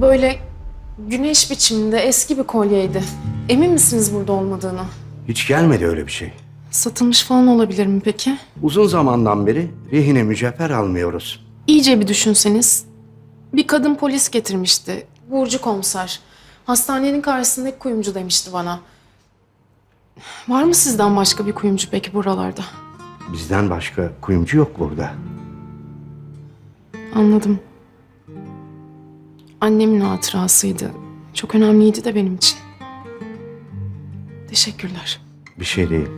Böyle güneş biçiminde eski bir kolyeydi. Emin misiniz burada olmadığını? Hiç gelmedi öyle bir şey. Satılmış falan olabilir mi peki? Uzun zamandan beri rehine mücevher almıyoruz. İyice bir düşünseniz. Bir kadın polis getirmişti. Burcu komiser. Hastanenin karşısındaki kuyumcu demişti bana. Var mı sizden başka bir kuyumcu peki buralarda? Bizden başka kuyumcu yok burada. Anladım. Annemin hatırasıydı. Çok önemliydi de benim için. Teşekkürler. Bir şey değil.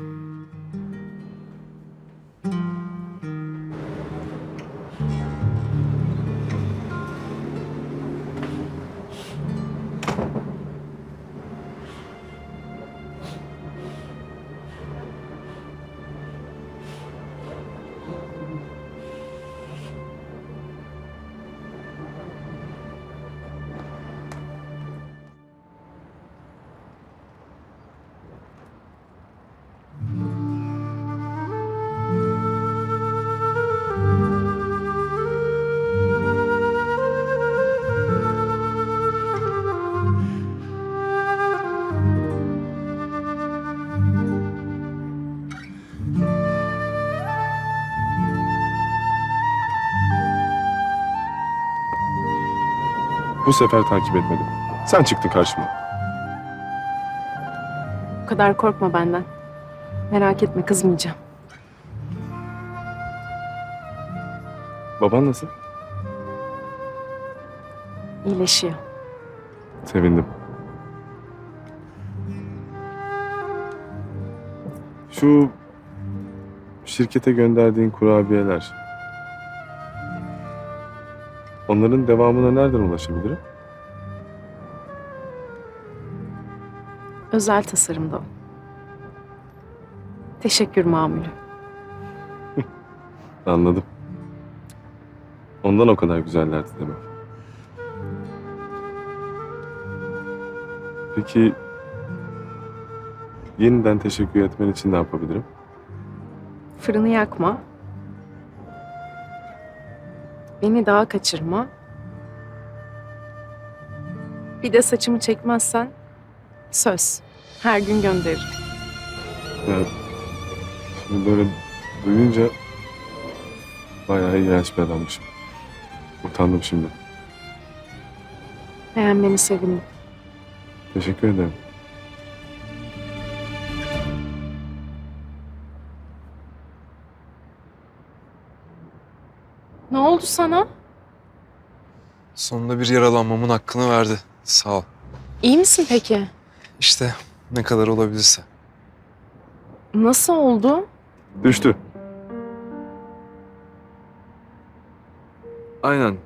Bu sefer takip etmedim. Sen çıktın karşıma. Bu kadar korkma benden. Merak etme kızmayacağım. Baban nasıl? İyileşiyor. Sevindim. Şu şirkete gönderdiğin kurabiyeler. Onların devamına nereden ulaşabilirim? Özel tasarımda. Teşekkür mamülü. Anladım. Ondan o kadar güzellerdi demek. Peki yeniden teşekkür etmen için ne yapabilirim? Fırını yakma. Beni daha kaçırma. Bir de saçımı çekmezsen söz. Her gün gönderirim. Ya, şimdi böyle duyunca bayağı iğrenç bir adammışım. Utandım şimdi. Beğenmeni sevindim. Teşekkür ederim. Ne oldu sana? Sonunda bir yaralanmamın hakkını verdi. Sağ ol. İyi misin peki? İşte ne kadar olabilirse. Nasıl oldu? Düştü. Aynen.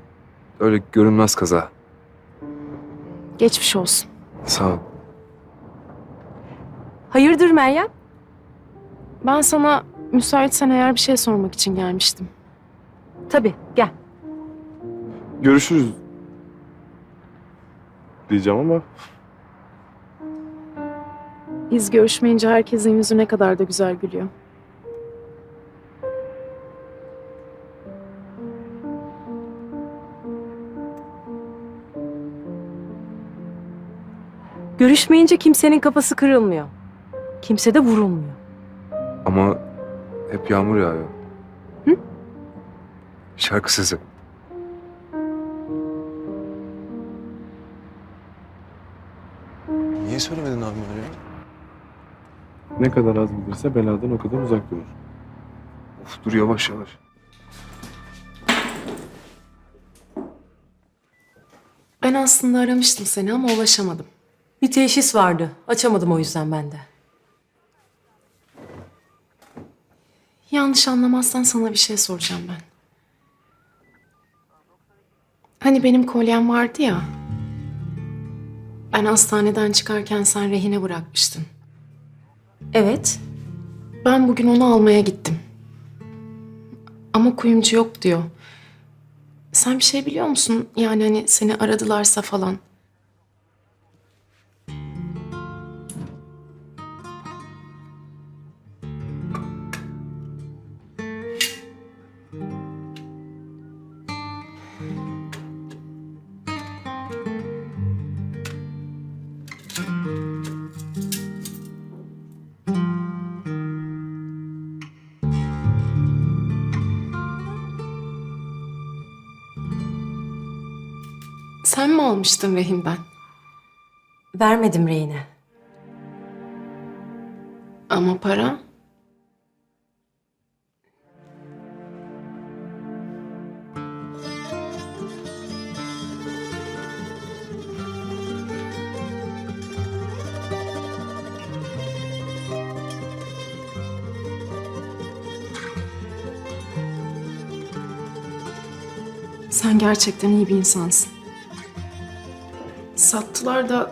Öyle görünmez kaza. Geçmiş olsun. Sağ ol. Hayırdır Meryem? Ben sana müsaitsen eğer bir şey sormak için gelmiştim. Tabii gel. Görüşürüz. Diyeceğim ama Biz görüşmeyince herkesin yüzü ne kadar da güzel gülüyor. Görüşmeyince kimsenin kafası kırılmıyor. Kimse de vurulmuyor. Ama hep yağmur yağıyor. Hı? Şarkı sesi. Niye söylemedin abime öyle? ne kadar az bilirse beladan o kadar uzak durur. Of dur yavaş yavaş. Ben aslında aramıştım seni ama ulaşamadım. Bir teşhis vardı. Açamadım o yüzden ben de. Yanlış anlamazsan sana bir şey soracağım ben. Hani benim kolyem vardı ya. Ben hastaneden çıkarken sen rehine bırakmıştın. Evet. Ben bugün onu almaya gittim. Ama kuyumcu yok diyor. Sen bir şey biliyor musun? Yani hani seni aradılarsa falan. Sen mi almıştın rehinden? Vermedim reyine. Ama para? Sen gerçekten iyi bir insansın. Sattılar da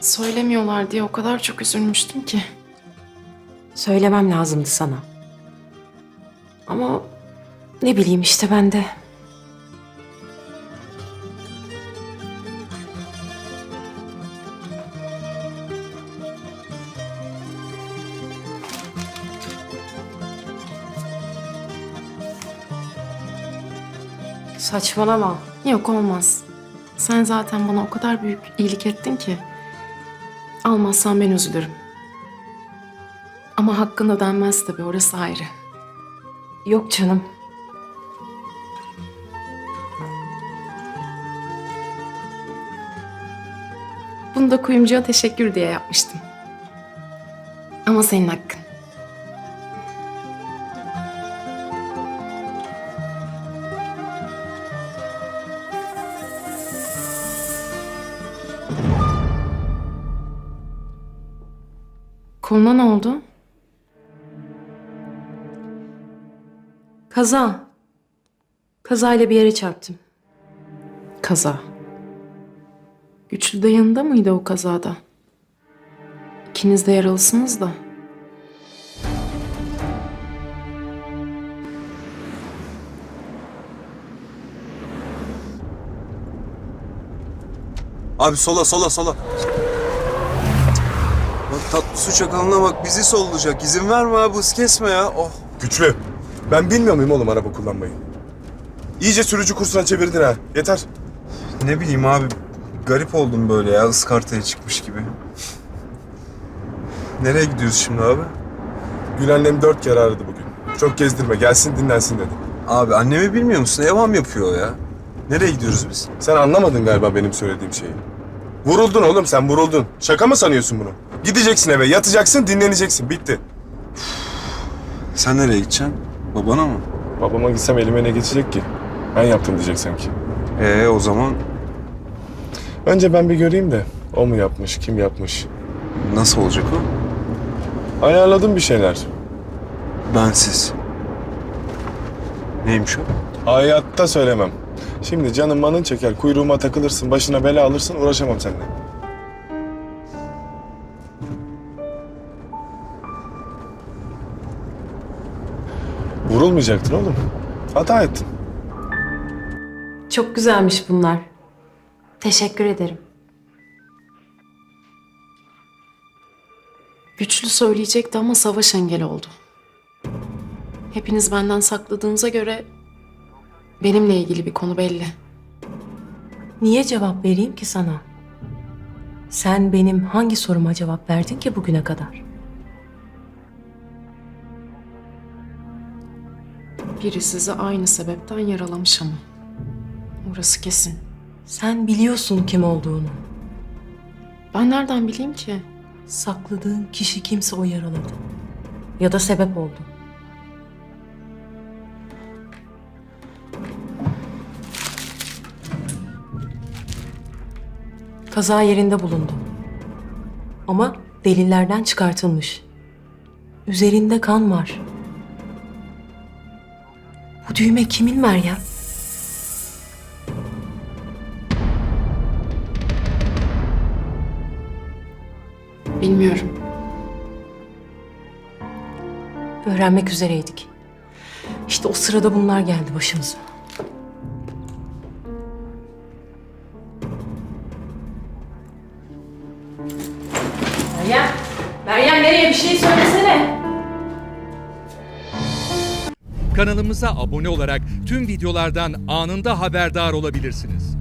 söylemiyorlar diye o kadar çok üzülmüştüm ki. Söylemem lazımdı sana. Ama ne bileyim işte ben de. Saçmalama. Yok olmaz. Sen zaten bana o kadar büyük iyilik ettin ki. Almazsan ben üzülürüm. Ama hakkında denmez tabii orası ayrı. Yok canım. Bunu da kuyumcuya teşekkür diye yapmıştım. Ama senin hakkın. Koluna ne oldu? Kaza. Kazayla bir yere çarptım. Kaza. Güçlü de yanında mıydı o kazada? İkiniz de yaralısınız da. Abi sola sola sola. Bak tatlı su çakalına bak bizi sollayacak. İzin verme abi hız kesme ya. Oh. Güçlü. Ben bilmiyor muyum oğlum araba kullanmayı? İyice sürücü kursuna çevirdin ha. Yeter. Ne bileyim abi garip oldum böyle ya ıskartaya çıkmış gibi. Nereye gidiyoruz şimdi abi? Gül annem dört kere aradı bugün. Çok gezdirme gelsin dinlensin dedi. Abi annemi bilmiyor musun? Evam yapıyor ya. Nereye gidiyoruz biz? Sen anlamadın galiba benim söylediğim şeyi. Vuruldun oğlum sen vuruldun. Şaka mı sanıyorsun bunu? Gideceksin eve yatacaksın dinleneceksin bitti. Sen nereye gideceksin? Babana mı? Babama gitsem elime ne geçecek ki? Ben yaptım diyecek sanki. Ee o zaman Önce ben bir göreyim de o mu yapmış kim yapmış. nasıl olacak o? Ayarladım bir şeyler. Bensiz. Neymiş o? Hayatta söylemem. Şimdi canın manın çeker, kuyruğuma takılırsın, başına bela alırsın, uğraşamam seninle. Vurulmayacaktın oğlum. Hata ettin. Çok güzelmiş bunlar. Teşekkür ederim. Güçlü söyleyecekti ama savaş engel oldu. Hepiniz benden sakladığınıza göre benimle ilgili bir konu belli. Niye cevap vereyim ki sana? Sen benim hangi soruma cevap verdin ki bugüne kadar? Biri sizi aynı sebepten yaralamış ama. Orası kesin. Sen biliyorsun kim olduğunu. Ben nereden bileyim ki? Sakladığın kişi kimse o yaraladı. Ya da sebep oldu. Kaza yerinde bulundu. Ama delillerden çıkartılmış. Üzerinde kan var. Bu düğme kimin Meryem? Bilmiyorum. Öğrenmek üzereydik. İşte o sırada bunlar geldi başımıza. Meryem nereye bir şey söylesene. Kanalımıza abone olarak tüm videolardan anında haberdar olabilirsiniz.